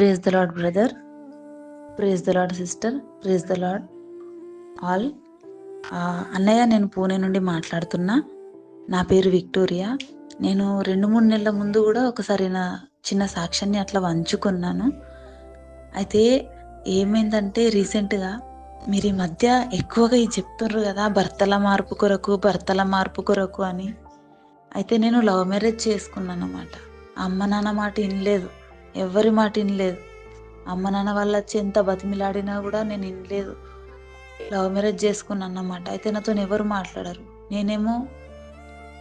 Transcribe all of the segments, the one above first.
Praise the Lord brother praise the Lord sister praise the Lord all అన్నయ్య నేను పూణే నుండి మాట్లాడుతున్నా. నా పేరు విక్టోరియా. నేను రెండు మూడు నెలల ముందు కూడా ఒకసారి నా చిన్న సాక్ష్యాన్ని అట్లా వంచుకున్నాను. అయితే ఏమైందంటే రీసెంట్గా మీరు ఈ మధ్య ఎక్కువగా ఇది చెప్తున్నారు కదా భర్తల మార్పు కొరకు భర్తల మార్పు కొరకు అని. అయితే నేను లవ్ మ్యారేజ్ చేసుకున్నాను అనమాట అమ్మ నాన్న మాట వినలేదు ఎవరి మాట వినలేదు అమ్మ నాన్న వాళ్ళ వచ్చి ఎంత బతిమిలాడినా కూడా నేను వినలేదు లవ్ మ్యారేజ్ చేసుకున్నాను అన్నమాట. అయితే నాతో ఎవరు మాట్లాడరు. నేనేమో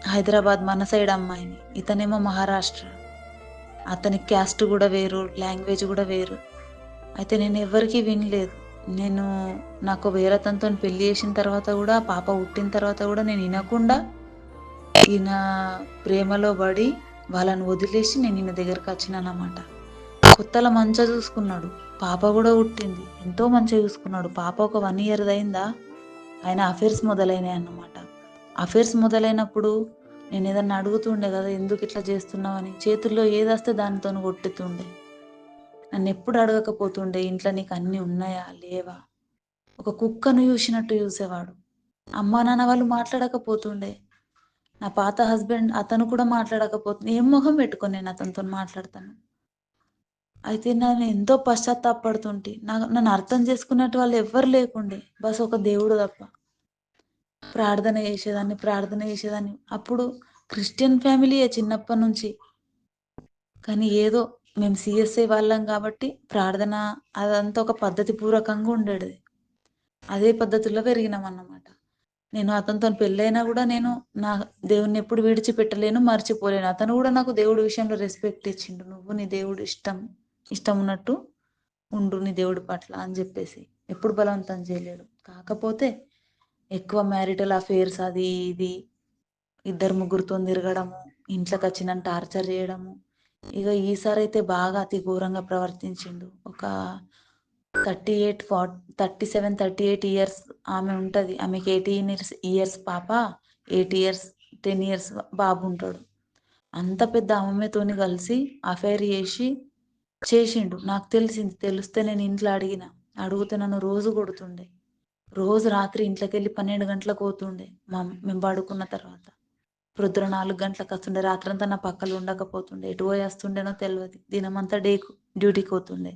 హైదరాబాద్ మన సైడ్ అమ్మాయిని ఇతనేమో మహారాష్ట్ర. అతని క్యాస్ట్ కూడా వేరు లాంగ్వేజ్ కూడా వేరు. అయితే నేను ఎవరికీ వినలేదు. నేను నాకు వేరే పెళ్ళి చేసిన తర్వాత కూడా పాప పుట్టిన తర్వాత కూడా నేను వినకుండా ఈయన ప్రేమలో పడి వాళ్ళని వదిలేసి నేను ఈయన దగ్గరకు వచ్చినానమాట కొత్తలో మంచిగా చూసుకున్నాడు. పాప కూడా పుట్టింది. ఎంతో మంచిగా చూసుకున్నాడు. పాప ఒక వన్ ఇయర్ అయిందా? ఆయన అఫేర్స్ మొదలైనాయి అన్నమాట. అఫేర్స్ మొదలైనప్పుడు నేను ఏదన్నా అడుగుతుండే కదా ఎందుకు ఇట్లా చేస్తున్నావని. చేతుల్లో ఏది వస్తే దానితో కొట్టుతుండే. నన్ను ఎప్పుడు అడగకపోతుండే ఇంట్లో నీకు అన్నీ ఉన్నాయా? లేవా? ఒక కుక్కను చూసినట్టు చూసేవాడు. అమ్మా నాన్న వాళ్ళు మాట్లాడకపోతుండే. నా పాత హస్బెండ్ అతను కూడా మాట్లాడకపోతుంది ఏం మొహం పెట్టుకొని నేను అతనితో మాట్లాడతాను? అయితే నేను ఎంతో పశ్చాత్తాపడుతుంటే నాకు నన్ను అర్థం చేసుకున్నట్టు వాళ్ళు ఎవ్వరు లేకుండే. బస్ ఒక దేవుడు తప్ప. ప్రార్థన చేసేదాన్ని ప్రార్థన చేసేదాన్ని. అప్పుడు క్రిస్టియన్ ఫ్యామిలీయే చిన్నప్పటి నుంచి. కానీ ఏదో మేము సిఎస్ఐ వాళ్ళం కాబట్టి ప్రార్థన అదంతా ఒక పద్ధతి పూర్వకంగా ఉండేది. అదే పద్ధతిలో పెరిగినాం అన్నమాట. నేను అతనితో పెళ్ళైనా కూడా నేను నా దేవుణ్ణి ఎప్పుడు విడిచిపెట్టలేను మర్చిపోలేను. అతను కూడా నాకు దేవుడి విషయంలో రెస్పెక్ట్ ఇచ్చిండు. నువ్వు నీ దేవుడు ఇష్టం. ఇష్టం ఉన్నట్టు ఉండు నీ దేవుడి పట్ల అని చెప్పేసి ఎప్పుడు బలవంతం చేయలేడు. కాకపోతే ఎక్కువ మ్యారిటల్ అఫేర్స్ అది ఇది ఇద్దరు ముగ్గురితో తిరగడము ఇంట్లోకి వచ్చిన టార్చర్ చేయడము. ఇక ఈసారి అయితే బాగా అతి ఘోరంగా ప్రవర్తించిండు. ఒక thirty eight forty thirty seven thirty eight years ఆమె ఉంటుంది. ఆమెకి ఎయిటీన్ ఇయర్స్ ఇయర్స్ పాప ఎయిట్ ఇయర్స్ టెన్ ఇయర్స్ బాబు ఉంటాడు. అంత పెద్ద ఆమెతోని కలిసి అఫైర్ చేసి చేసిండు. నాకు తెలిసింది తెలిస్తే నేను ఇంట్లో అడిగిన. అడిగితే నన్ను రోజు కొడుతుండే. రోజు రాత్రి ఇంట్లోకి వెళ్ళి పన్నెండు గంటలకు పోతుండే. మా మేము పడుకున్న తర్వాత. ప్రొద్దున నాలుగు గంటలకు వస్తుండే. రాత్రంతా నా పక్కలు ఉండకపోతుండే. ఎటు పోయి వస్తుండేనో తెలియదు దినమంతా డే డ్యూటీకి పోతుండే.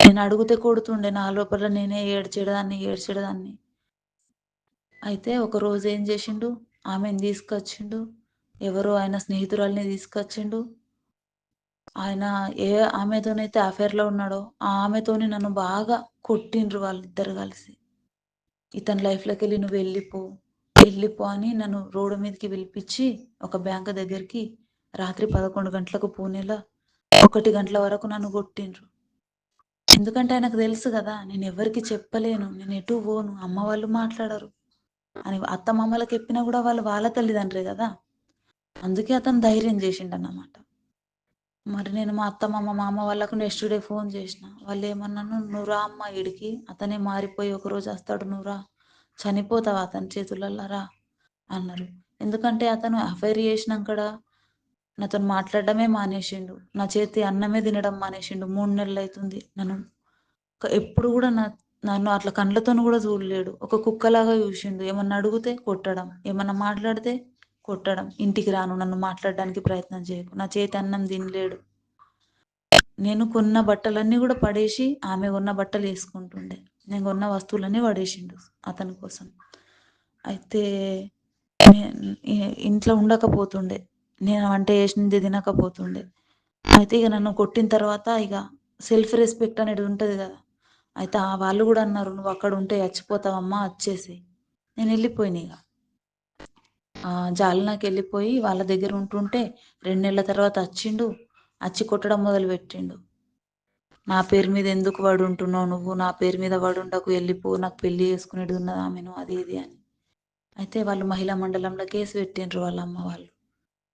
నేను అడిగితే కొడుతుండే. నా లోపల నేనే ఏడ్చేడదాన్ని ఏడ్చేడదాన్ని. అయితే ఒక రోజు ఏం చేసిండు? ఆమెను తీసుకొచ్చిండు. ఎవరో ఆయన స్నేహితురాల్ని తీసుకొచ్చిండు. ఆయన ఏ ఆమెతోనైతే అఫేర్లో ఉన్నాడో ఆ ఆమెతోని నన్ను బాగా కొట్టిండ్రు వాళ్ళిద్దరు కలిసి. ఇతని లైఫ్లోకి వెళ్ళి నువ్వు వెళ్ళిపో వెళ్ళిపో అని నన్ను రోడ్డు మీదకి పిలిపించి ఒక బ్యాంక్ దగ్గరికి రాత్రి పదకొండు గంటలకు పూణేలో ఒకటి గంటల వరకు నన్ను కొట్టిండ్రు. ఎందుకంటే ఆయనకు తెలుసు కదా నేను ఎవరికి చెప్పలేను నేను ఎటు పోను అమ్మ వాళ్ళు మాట్లాడరు. అని అత్త మామలకు చెప్పినా కూడా వాళ్ళు వాళ్ళ తల్లిదండ్రే కదా. అందుకే అతను ధైర్యం చేసిండు అన్నమాట మరి నేను మా అత్త మామ మామ వాళ్ళకు నెక్స్ట్ డే ఫోన్ చేసిన. వాళ్ళు ఏమన్నాను నువ్వురా అమ్మ ఇడికి. అతనే మారిపోయి ఒకరోజు వస్తాడు. నువ్వురా చనిపోతావు అతని చేతులలో రా అన్నారు. ఎందుకంటే అతను అఫైర్ చేసినాకడ నాతో మాట్లాడడమే మానేసిండు. నా చేతి అన్నమే తినడం మానేసిండు. మూడు నెలలు అవుతుంది నన్ను ఎప్పుడు కూడా నా నన్ను అట్లా కళ్ళతో కూడా చూడలేడు. ఒక కుక్కలాగా చూసిండు. ఏమన్నా అడిగితే కొట్టడం. ఏమన్నా మాట్లాడితే కొట్టడం ఇంటికి రాను నన్ను మాట్లాడడానికి ప్రయత్నం చేయకు. నా చేతి అన్నం తినలేడు. నేను కొన్న బట్టలన్నీ కూడా పడేసి ఆమె కొన్న బట్టలు వేసుకుంటుండే. నేను కొన్న వస్తువులన్నీ పడేసిండు అతని కోసం. అయితే ఇంట్లో ఉండకపోతుండే. నేను వంట చేసింది తినకపోతుండే. అయితే ఇక నన్ను కొట్టిన తర్వాత ఇక సెల్ఫ్ రెస్పెక్ట్ అనేది ఉంటుంది కదా. అయితే ఆ వాళ్ళు కూడా అన్నారు నువ్వు అక్కడ ఉంటే చచ్చిపోతావమ్మా వచ్చేసి నేను వెళ్ళిపోయినా ఇక. జాలనాకి వెళ్ళిపోయి వాళ్ళ దగ్గర ఉంటుంటే రెండు నెలల తర్వాత వచ్చిండు వచ్చి కొట్టడం మొదలు పెట్టిండు నా పేరు మీద ఎందుకు వాడు ఉంటున్నావు నువ్వు? నా పేరు మీద వాడు ఉండకు వెళ్ళిపో నాకు పెళ్ళి చేసుకునేది ఉన్నది ఆమెను అది ఇది అని. అయితే వాళ్ళు మహిళా మండలంలో కేసు పెట్టిండ్రు వాళ్ళ అమ్మ వాళ్ళు.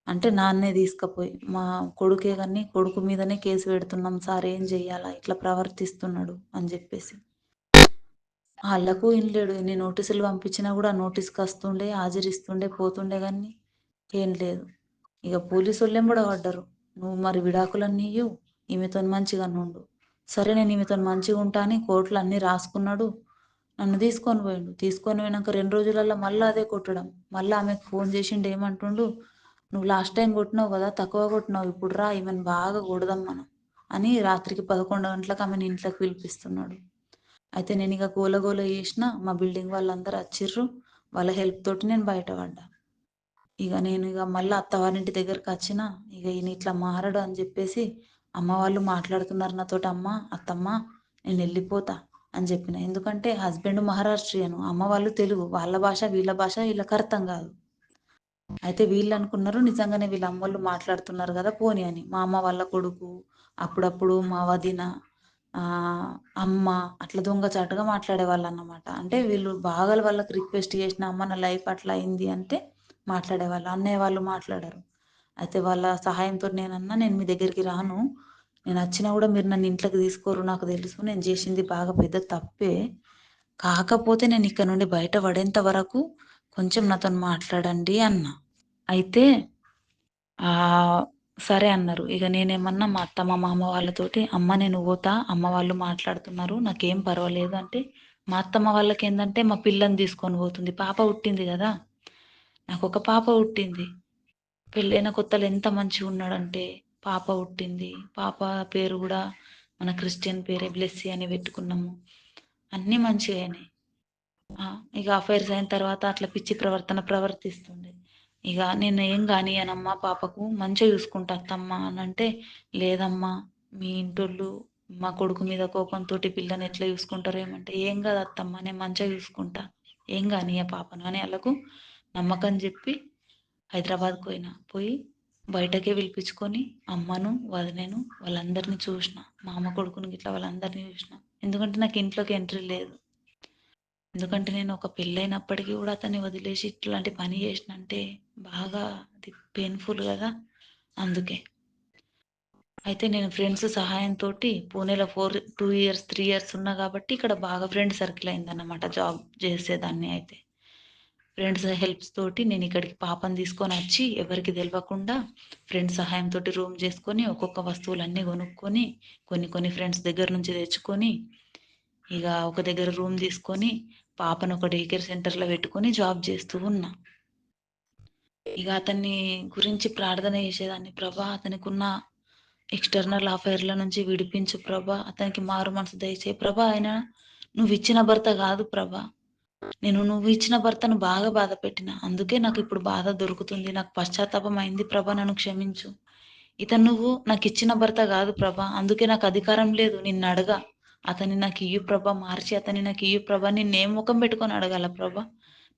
అంటే నాన్నే తీసుకుపోయి మా కొడుకే కానీ కొడుకు మీదనే కేసు పెడుతున్నాం సార్ ఏం చెయ్యాలా? ఇట్లా ప్రవర్తిస్తున్నాడు అని చెప్పేసి. వాళ్ళకు వినలేడు ఎన్ని నోటీసులు పంపించినా కూడా నోటీస్కి వస్తుండే హాజరిస్తుండే పోతుండే కానీ ఏం లేదు. ఇక పోలీసు వాళ్ళేం కూడా పడ్డారు. నువ్వు మరి విడాకులన్నీ ఇయ్యు ఈమెతో మంచిగా నుండు సరే నేను ఈమెతో మంచిగా ఉంటా అని కోర్టులు అన్నీ రాసుకున్నాడు. నన్ను తీసుకొని పోయిండు. తీసుకొని పోయినాక రెండు రోజులలో మళ్ళీ అదే కొట్టడం. మళ్ళీ ఆమెకు ఫోన్ చేసిండు ఏమంటుండు నువ్వు లాస్ట్ టైం కొట్టినావు కదా తక్కువ కొట్టినావు ఇప్పుడు రా ఈమెను బాగా కొడదాం మనం అని రాత్రికి పదకొండు గంటలకు ఆమెను ఇంట్లోకి పిలిపిస్తున్నాడు. అయితే నేను ఇక గోల చేసిన మా బిల్డింగ్ వాళ్ళందరూ వచ్చిర్రు వాళ్ళ హెల్ప్ తోటి నేను బయటపడ్డా. ఇక నేను ఇక మళ్ళీ అత్తవారింటి దగ్గరికి వచ్చిన ఇక ఈయన ఇట్లా మారడు అని చెప్పేసి అమ్మ వాళ్ళు మాట్లాడుతున్నారు నాతోటి అమ్మ అత్తమ్మ నేను వెళ్ళిపోతా అని చెప్పిన. ఎందుకంటే హస్బెండ్ మహారాష్ట్రియను అమ్మ వాళ్ళు తెలుగు వాళ్ళ భాష వీళ్ళ భాష వీళ్ళకి అర్థం కాదు. అయితే వీళ్ళు అనుకున్నారు నిజంగానే వీళ్ళ అమ్మోళ్ళు మాట్లాడుతున్నారు కదా పోని అని. మా అమ్మ వాళ్ళ కొడుకు అప్పుడప్పుడు మా వదిన అమ్మ అట్లా దొంగచాటుగా మాట్లాడేవాళ్ళు అన్నమాట అంటే వీళ్ళు బాగా వాళ్ళకి రిక్వెస్ట్ చేసిన అమ్మ నా లైఫ్ అట్లా అయింది అంటే మాట్లాడేవాళ్ళు. అన్నయ్య వాళ్ళు మాట్లాడరు. అయితే వాళ్ళ సహాయంతో నేనన్నా నేను మీ దగ్గరికి రాను. నేను వచ్చినా కూడా మీరు నన్ను ఇంట్లోకి తీసుకోరు. నాకు తెలుసు నేను చేసింది బాగా పెద్ద తప్పే. కాకపోతే నేను ఇక్కడ నుండి బయట పడేంత వరకు కొంచెం నాతో మాట్లాడండి అన్న. అయితే సరే అన్నారు. ఇక నేనేమన్నా మా అత్త మా మామ వాళ్ళతోటి అమ్మ నేను పోతా అమ్మ వాళ్ళు మాట్లాడుతున్నారు నాకేం పర్వాలేదు అంటే మా అత్తమ్మ వాళ్ళకి ఏంటంటే మా పిల్లని తీసుకొని పోతుంది. పాప పుట్టింది కదా నాకు ఒక పాప పుట్టింది. పెళ్ళైన కొత్తలు ఎంత మంచిగా ఉన్నాడంటే పాప పుట్టింది. పాప పేరు కూడా మన క్రిస్టియన్ పేరే బ్లెస్సీ అని పెట్టుకున్నాము. అన్నీ మంచిగా అయినాయి ఇక అఫైర్స్ అయిన తర్వాత అట్లా పిచ్చి ప్రవర్తన ప్రవర్తిస్తుండే. ఇక నేను ఏం కానియనమ్మా పాపకు మంచిగా చూసుకుంటా అత్తమ్మా అని అంటే లేదమ్మా మీ ఇంటోళ్ళు మా కొడుకు మీద కోపంతో పిల్లని ఎట్లా చూసుకుంటారు ఏమంటే ఏం కాదు అత్తమ్మ నేను మంచిగా చూసుకుంటా. ఏం కానియ పాపను అని వాళ్ళకు నమ్మకం చెప్పి హైదరాబాద్కి పోయినా. పోయి బయటకే పిలిపించుకొని అమ్మను వదినేను వాళ్ళందరినీ చూసిన. మా అమ్మ కొడుకుని ఇట్లా వాళ్ళందరినీ చూసిన. ఎందుకంటే నాకు ఇంట్లోకి ఎంట్రీ లేదు. ఎందుకంటే నేను ఒక పెళ్ళైనప్పటికీ కూడా అతన్ని వదిలేసి ఇట్లాంటి పని చేసినంటే బాగా అది పెయిన్ఫుల్ కదా అందుకే. అయితే నేను ఫ్రెండ్స్ సహాయంతో పూణేలో four two years three years ఉన్నా కాబట్టి ఇక్కడ బాగా ఫ్రెండ్ సర్కిల్ అయిందన్నమాట జాబ్ చేసేదాన్ని అయితే. ఫ్రెండ్స్ హెల్ప్స్ తోటి నేను ఇక్కడికి పాపని తీసుకొని వచ్చి ఎవరికి తెలియకుండా ఫ్రెండ్స్ సహాయంతో రూమ్ చేసుకొని ఒక్కొక్క వస్తువులన్నీ కొనుక్కొని కొన్ని కొన్ని ఫ్రెండ్స్ దగ్గర నుంచి తెచ్చుకొని ఇక ఒక దగ్గర రూమ్ తీసుకొని పాపను ఒక డే కేర్ సెంటర్లో పెట్టుకొని జాబ్ చేస్తూ ఉన్నా. ఇక అతన్ని గురించి ప్రార్థన చేసేదాన్ని. ప్రభా అతనికి ఉన్న ఎక్స్టర్నల్ అఫైర్ల నుంచి విడిపించు ప్రభా. అతనికి మారు మనసు దయచే ప్రభా ఆయన నువ్వు ఇచ్చిన భర్త కాదు ప్రభా. నేను నువ్వు ఇచ్చిన భర్తను బాగా బాధ పెట్టిన. అందుకే నాకు ఇప్పుడు బాధ దొరుకుతుంది. నాకు పశ్చాత్తాపం అయింది. ప్రభా నన్ను క్షమించు. ఇతను నువ్వు నాకు ఇచ్చిన భర్త కాదు ప్రభా. అందుకే నాకు అధికారం లేదు. నిన్ను అడగా. అతన్ని నాకు ఇయ్యు ప్రభ. మార్చి అతని నాకు ఇయ్యు ప్రభ. నిన్నేం ముఖం పెట్టుకొని అడగాల ప్రభ?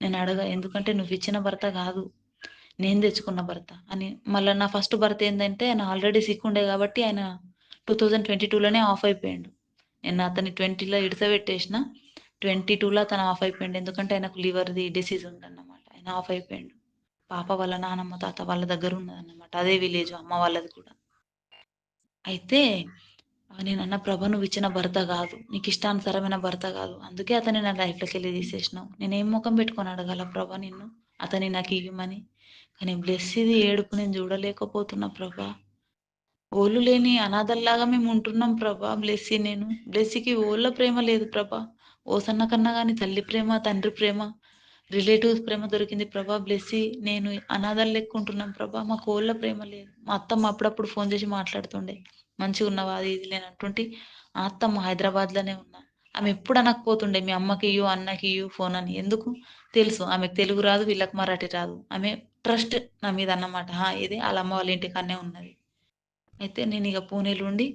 నేను అడగ. ఎందుకంటే నువ్వు ఇచ్చిన భర్త కాదు. నేను తెచ్చుకున్న భర్త అని మళ్ళీ నా ఫస్ట్ భర్త ఏంటంటే ఆయన ఆల్రెడీ సిక్ ఉండే కాబట్టి ఆయన టూ థౌజండ్ ట్వంటీ టూలోనే ఆఫ్ అయిపోయాడు నేను అతని ట్వంటీలో ఇడసబెట్టేసిన ట్వంటీ టూలో అతను ఆఫ్ అయిపోయాడు. ఎందుకంటే ఆయనకు లివర్ది డిసీజ్ ఉందన్నమాట. ఆయన ఆఫ్ అయిపోయాడు. పాప వాళ్ళ నానమ్మ తాత వాళ్ళ దగ్గర ఉన్నదన్నమాట. అదే విలేజ్ అమ్మ వాళ్ళది కూడా. అయితే నేను అన్న ప్రభ నువ్వు ఇచ్చిన భర్త కాదు. నీకు ఇష్టానుసరమైన భర్త కాదు. అందుకే అతని నా లైఫ్లోకి వెళ్ళి తీసేసినావు. నేనేం ముఖం పెట్టుకొని అడగాల ప్రభ నిన్ను? అతని నాకు ఇవ్వమని కానీ బ్లెస్సిది ఏడుపు నేను చూడలేకపోతున్నా ప్రభా. ఓళ్ళు లేని అనాథల్లాగా మేము ఉంటున్నాం ప్రభా. బ్లెస్సీ నేను బ్లెస్సీకి ఓళ్ళ ప్రేమ లేదు ప్రభా. ఓసన్న కన్నా కానీ తల్లి ప్రేమ తండ్రి ప్రేమ రిలేటివ్స్ ప్రేమ దొరికింది ప్రభా. బ్లెస్సీ నేను అనాథలు లెక్కుంటున్నాం ప్రభా. మా కోళ్ళ ప్రేమ లేదు. మా అత్తమ్మ అప్పుడప్పుడు ఫోన్ చేసి మాట్లాడుతుండే మంచిగా ఉన్నావా? అది ఇది నేను అంటుంటే అత్తమ్మ హైదరాబాద్లోనే ఉన్నా. ఆమె ఎప్పుడు అనకపోతుండే మీ అమ్మకి ఇయ్యు అన్నకి ఇయ్యు ఫోన్ అని. ఎందుకు? తెలుసు. ఆమెకు తెలుగు రాదు వీళ్ళకి మరాఠీ రాదు. ఆమె ట్రస్ట్ నా మీద అన్నమాట. ఇది వాళ్ళ అమ్మ వాళ్ళ ఇంటికన్నే ఉన్నది. అయితే నేను ఇక పూణేలు ఉండి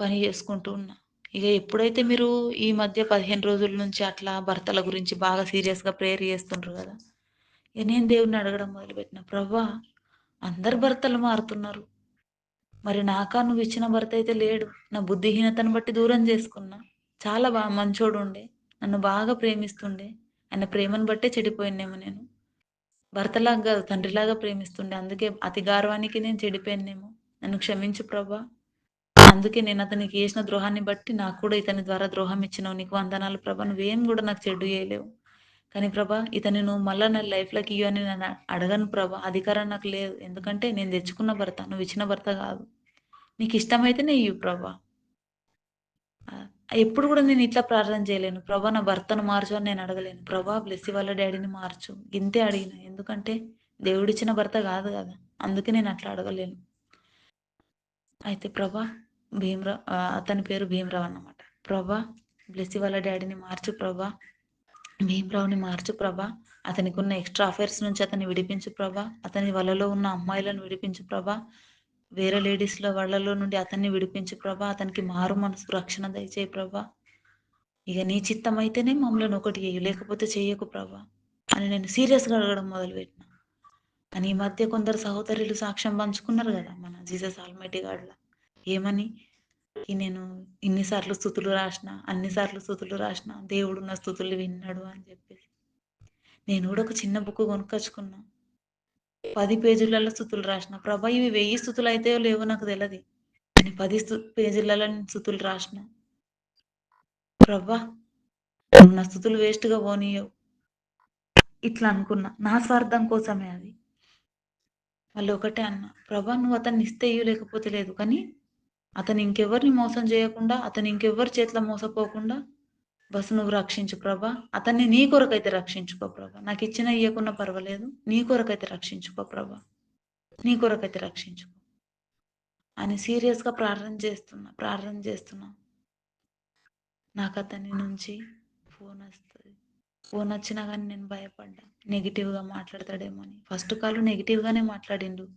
పని చేసుకుంటూ ఉన్నా. ఇక ఎప్పుడైతే మీరు ఈ మధ్య పదిహేను రోజుల నుంచి అట్లా భర్తల గురించి బాగా సీరియస్గా ప్రేయర్ చేస్తుండ్రు కదా ఇక నేను దేవుడిని అడగడం మొదలుపెట్టిన ప్రభా అందరు భర్తలు మారుతున్నారు. మరి నాకా? నువ్వు ఇచ్చిన భర్త అయితే లేడు. నా బుద్ధిహీనతను బట్టి దూరం చేసుకున్నా. చాలా బాగా మంచోడు ఉండే నన్ను బాగా ప్రేమిస్తుండే. ఆయన ప్రేమను బట్టే చెడిపోయినేమో నేను. భర్తలాగా కాదు తండ్రిలాగా ప్రేమిస్తుండే. అందుకే అతి గార్వానికి నేను చెడిపోయానేమో నన్ను క్షమించు ప్రభా. అందుకే నేను అతనికి చేసిన ద్రోహాన్ని బట్టి నాకు కూడా ఇతని ద్వారా ద్రోహం ఇచ్చినావు. నీకు వందనాలు ప్రభా. నువ్వేం కూడా నాకు చెడు చేయలేవు. కానీ ప్రభా ఇతని నువ్వు మళ్ళీ నా లైఫ్లోకి ఇవ్వు అని నేను అడగను ప్రభా. అధికారం నాకు లేదు. ఎందుకంటే నేను తెచ్చుకున్న భర్త. నువ్వు ఇచ్చిన భర్త కాదు. నీకు ఇష్టమైతేనే ఇయ్యు ప్రభా. ఎప్పుడు కూడా నేను ఇట్లా ప్రార్థన చేయలేను. ప్రభా నా భర్తను మార్చు అని నేను అడగలేను. ప్రభా బ్లెస్సి వాళ్ళ డాడీని మార్చు. ఇంతే అడిగిన. ఎందుకంటే దేవుడిచ్చిన భర్త కాదు కదా. అందుకే నేను అట్లా అడగలేను. అయితే ప్రభా భీమరావు అతని పేరు భీమరావు అన్నమాట. ప్రభా బ్లెస్సి వాళ్ళ డాడీని మార్చు ప్రభా. భీమరావుని మార్చు ప్రభా. అతనికి ఉన్న ఎక్స్ట్రా అఫైర్స్ నుంచి అతన్ని విడిపించు ప్రభా. అతని వలలో ఉన్న అమ్మాయిలను విడిపించు ప్రభా. వేరే లేడీస్లో వాళ్ళలో నుండి అతన్ని విడిపించు ప్రభా అతనికి మారు మనసు రక్షణ దయచేయి ప్రభా. ఇక నీ చిత్తం అయితేనే మమ్మల్ని ఒకటి చేయు లేకపోతే చేయకు ప్రభా అని నేను సీరియస్గా అడగడం మొదలుపెట్టిన. కానీ ఈ మధ్య కొందరు సహోదరులు సాక్ష్యం పంచుకున్నారు కదా మన జీసస్ ఆల్మైటీ గాడ్ల ఏమని? ఈ నేను ఇన్నిసార్లు స్థుతులు రాసిన అన్నిసార్లు స్థుతులు రాసిన దేవుడు నా స్థుతులు విన్నాడు అని చెప్పేసి. నేను కూడా ఒక చిన్న బుక్ కొనుక్కొచ్చుకున్నా. పది పేజీలలో స్థుతులు రాసిన. ప్రభా ఇవి వెయ్యి స్థుతులు అయితే లేవో నాకు తెలియదు కానీ పది పేజీలలో నేను స్థుతులు రాసిన. ప్రభా నా స్థుతులు వేస్ట్గా పోనీయవు. ఇట్లా అనుకున్నా. నా స్వార్థం కోసమే అది. వాళ్ళు ఒకటే అన్న. ప్రభా నువ్వు అతన్ని ఇస్తే లేకపోతే లేదు. కానీ అతను ఇంకెవరిని మోసం చేయకుండా అతను ఇంకెవరి చేతిలో మోసపోకుండా బస్సు నువ్వు రక్షించు ప్రభా. అతన్ని నీ కొరకైతే రక్షించుకో ప్రభా. నాకు ఇచ్చిన ఇయ్యకున్నా పర్వాలేదు. నీ కొరకైతే రక్షించుకో ప్రభా. నీ కొరకైతే రక్షించుకో. అని సీరియస్గా ప్రార్థన చేస్తున్నా. ప్రార్థన చేస్తున్నా. నాకు అతని నుంచి ఫోన్ వస్తుంది. ఫోన్ వచ్చినా కానీ నేను భయపడ్డా. నెగిటివ్గా మాట్లాడతాడేమో అని. ఫస్ట్ కాల్ నెగిటివ్గానే మాట్లాడిండు.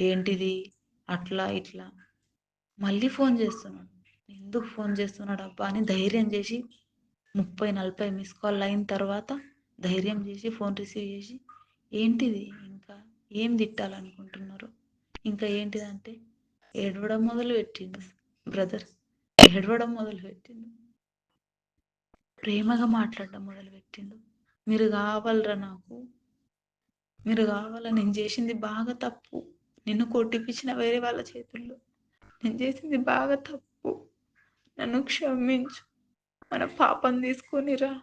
ఏంటిది? అట్లా ఇట్లా. మళ్ళీ ఫోన్ చేస్తున్నాడు. ఎందుకు ఫోన్ చేస్తున్నాడు అబ్బా అని ధైర్యం చేసి ముప్పై నలభై మిస్ కాల్ అయిన తర్వాత ధైర్యం చేసి ఫోన్ రిసీవ్ చేసి ఏంటిది ఇంకా? ఏం తిట్టాలనుకుంటున్నారు? ఇంకా ఏంటిదంటే ఏడవడం మొదలు పెట్టిండు బ్రదర్ ఏడవడం మొదలు పెట్టిండు ప్రేమగా మాట్లాడడం మొదలు పెట్టిండు మీరు కావాలరా నాకు? మీరు కావాలా? నేను చేసింది బాగా తప్పు. నిన్ను కొట్టిపించిన వేరే వాళ్ళ చేతుల్లో. నేను చేసింది బాగా తప్పు. నన్ను క్షమించు. మన పాపం తీసుకొనిరా.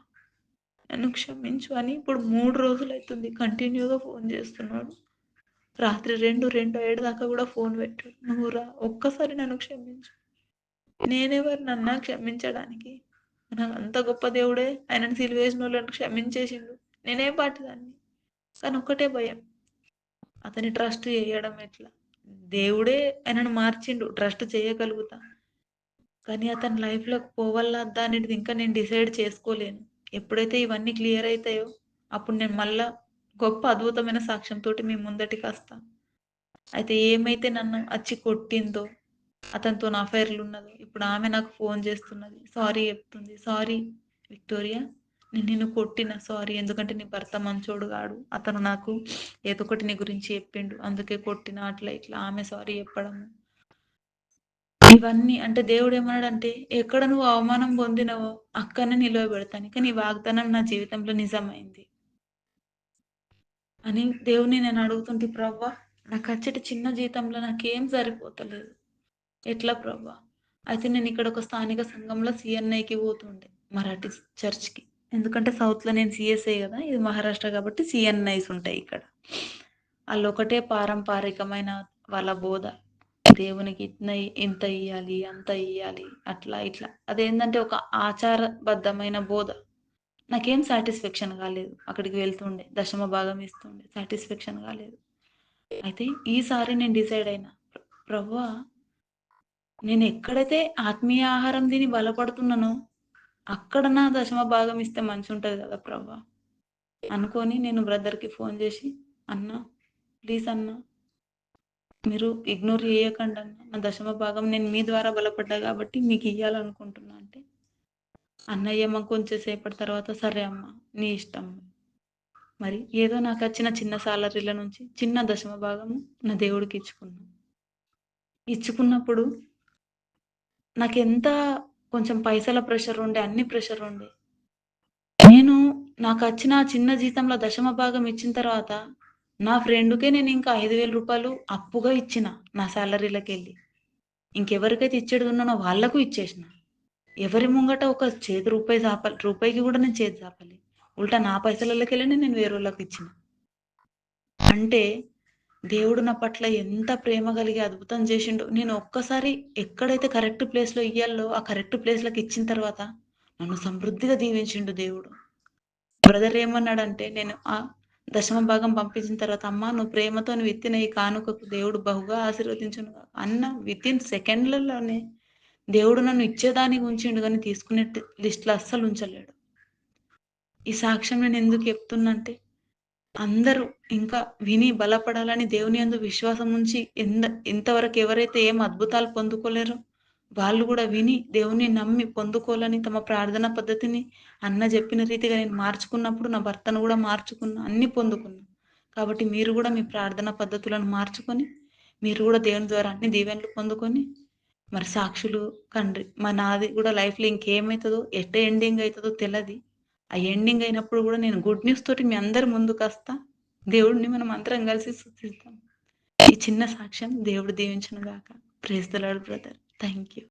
నన్ను క్షమించు అని ఇప్పుడు మూడు రోజులు అవుతుంది కంటిన్యూగా ఫోన్ చేస్తున్నాడు. రాత్రి రెండు రెండు ఏడు దాకా కూడా ఫోన్ పెట్టాడు. నువ్వు రా. ఒక్కసారి నన్ను క్షమించు. నేనెవరు నన్ను క్షమించడానికి? నాకు అంత గొప్ప దేవుడే. ఆయనను సిలివేసిన వాళ్ళని క్షమించేసిండు. నేనే పాటిదాన్ని. కానీ ఒక్కటే భయం. అతని ట్రస్ట్ చేయడం ఎట్లా? దేవుడే ఆయనను మార్చిండు. ట్రస్ట్ చేయగలుగుతా. కానీ అతని లైఫ్లోకి పోవాలా వద్దా అనేది ఇంకా నేను డిసైడ్ చేసుకోలేను. ఎప్పుడైతే ఇవన్నీ క్లియర్ అవుతాయో అప్పుడు నేను మళ్ళా గొప్ప అద్భుతమైన సాక్ష్యంతో మీ ముందటికి వస్తా. అయితే ఏమైతే నన్ను వచ్చి కొట్టిందో అతనితో నా అఫైర్లు ఉన్నదో ఇప్పుడు ఆమె నాకు ఫోన్ చేస్తున్నది. సారీ చెప్తుంది. సారీ విక్టోరియా నేను నిన్ను కొట్టిన సారీ ఎందుకంటే నీ భర్త మంచోడు కాడు. అతను నాకు ఏదో ఒకటి నీ గురించి చెప్పిండు. అందుకే కొట్టిన అట్లా ఇట్లా. ఆమె సారీ చెప్పడము. ఇవన్నీ అంటే దేవుడు ఏమన్నాడంటే ఎక్కడ నువ్వు అవమానం పొందినవో అక్కడనే నిలవబెడతాను కానీ ఈ వాగ్దానం నా జీవితంలో నిజమైంది. అని దేవుని నేను అడుగుతుంటే ప్రవ్వా నాకు అచ్చటి చిన్న జీతంలో నాకేం సరిపోతలేదు. ఎట్లా ప్రభా అయితే నేను ఇక్కడ ఒక స్థానిక సంఘంలో సిఎన్ఐకి పోతుండే మరాఠీ చర్చ్కి. ఎందుకంటే సౌత్లో నేను సిఎస్ఐ కదా ఇది మహారాష్ట్ర కాబట్టి సిఎన్ఐస్ ఉంటాయి ఇక్కడ. వాళ్ళు ఒకటే పారంపరికమైన వాళ్ళ బోధ. దేవునికి ఇట్న ఇంత ఇయ్యాలి అంత ఇయ్యాలి అట్లా ఇట్లా. అదేంటంటే ఒక ఆచారబద్ధమైన బోధ. నాకేం సాటిస్ఫాక్షన్ కాలేదు అక్కడికి వెళ్తుండే దశమ భాగం ఇస్తుండే సాటిస్ఫాక్షన్ కాలేదు. అయితే ఈసారి నేను డిసైడ్ అయినా ప్రభు నేను ఎక్కడైతే ఆత్మీయ ఆహారం తిని బలపడుతున్నానో అక్కడ నా దశమ భాగం ఇస్తే మంచి ఉంటుంది కదా ప్రభా అనుకొని నేను బ్రదర్కి ఫోన్ చేసి అన్న ప్లీజ్ అన్నా మీరు ఇగ్నోర్ చేయకండి అన్న. నా దశమ భాగం నేను మీ ద్వారా బలపడ్డా కాబట్టి మీకు ఇవ్వాలనుకుంటున్నా అంటే అన్నయ్య మాకు కొంచెం సేపటి తర్వాత సరే అమ్మ నీ ఇష్టం. మరి ఏదో నాకు వచ్చిన చిన్న సాలరీల నుంచి చిన్న దశమ భాగము నా దేవుడికి ఇచ్చుకున్నా. ఇచ్చుకున్నప్పుడు నాకు ఎంత కొంచెం పైసల ప్రెషర్ ఉండే అన్ని ప్రెషర్ ఉండే. నేను నాకు వచ్చిన చిన్న జీతంలో దశమ భాగం ఇచ్చిన తర్వాత నా ఫ్రెండ్కే నేను ఇంకా ఐదు వేల రూపాయలు అప్పుగా ఇచ్చిన నా శాలరీలోకి వెళ్ళి ఇంకెవరికైతే ఇచ్చేది ఉన్నానో వాళ్ళకు ఇచ్చేసిన. ఎవరి ముంగట ఒక చేతి రూపాయి చాపాలి రూపాయికి కూడా నేను చేతి చాపాలి. ఉల్టా నా పైసలకి వెళ్ళి నేను వేరే వాళ్ళకి ఇచ్చిన. అంటే దేవుడు నా పట్ల ఎంత ప్రేమ కలిగి అద్భుతం చేసిండో నేను ఒక్కసారి ఎక్కడైతే కరెక్ట్ ప్లేస్లో ఇయ్యాలో ఆ కరెక్ట్ ప్లేస్లోకి ఇచ్చిన తర్వాత నన్ను సమృద్ధిగా దీవించిండు దేవుడు. బ్రదర్ ఏమన్నాడంటే నేను ఆ దశమ భాగం పంపించిన తర్వాత అమ్మ నువ్వు ప్రేమతో నువ్వు విత్తిన ఈ కానుకకు దేవుడు బహుగా ఆశీర్వదించును అన్న విత్ ఇన్ సెకండ్లలోనే దేవుడు నన్ను ఇచ్చేదానికి ఉంచిండు కానీ తీసుకునే లిస్ట్లో అస్సలు ఉంచలేడు. ఈ సాక్ష్యం నేను ఎందుకు చెప్తున్నంటే అందరూ ఇంకా విని బలపడాలని దేవుని అందు విశ్వాసం ఉంచి ఎంత ఇంతవరకు ఎవరైతే ఏం అద్భుతాలు పొందుకోలేరో వాళ్ళు కూడా విని దేవుని నమ్మి పొందుకోవాలని తమ ప్రార్థన పద్ధతిని అన్న చెప్పిన రీతిగా నేను మార్చుకున్నప్పుడు నా భర్తను కూడా మార్చుకున్నా అన్ని పొందుకున్నా. కాబట్టి మీరు కూడా మీ ప్రార్థన పద్ధతులను మార్చుకొని మీరు కూడా దేవుని ద్వారా అన్ని దీవెనలు పొందుకొని మరి సాక్షులు కండ్రి మా నాది కూడా లైఫ్లో ఇంకేమవుతుందో ఎట్ట ఎండింగ్ అవుతుందో తెలియదు ఆ ఎండింగ్ అయినప్పుడు కూడా నేను గుడ్ న్యూస్ తోటి మీ అందరి ముందుకు వస్తా. దేవుడిని మనం అందరం కలిసి సూచిస్తాం ఈ చిన్న సాక్ష్యం దేవుడు దీవించను గాక. ప్రేస్తలాడు బ్రదర్. Thank you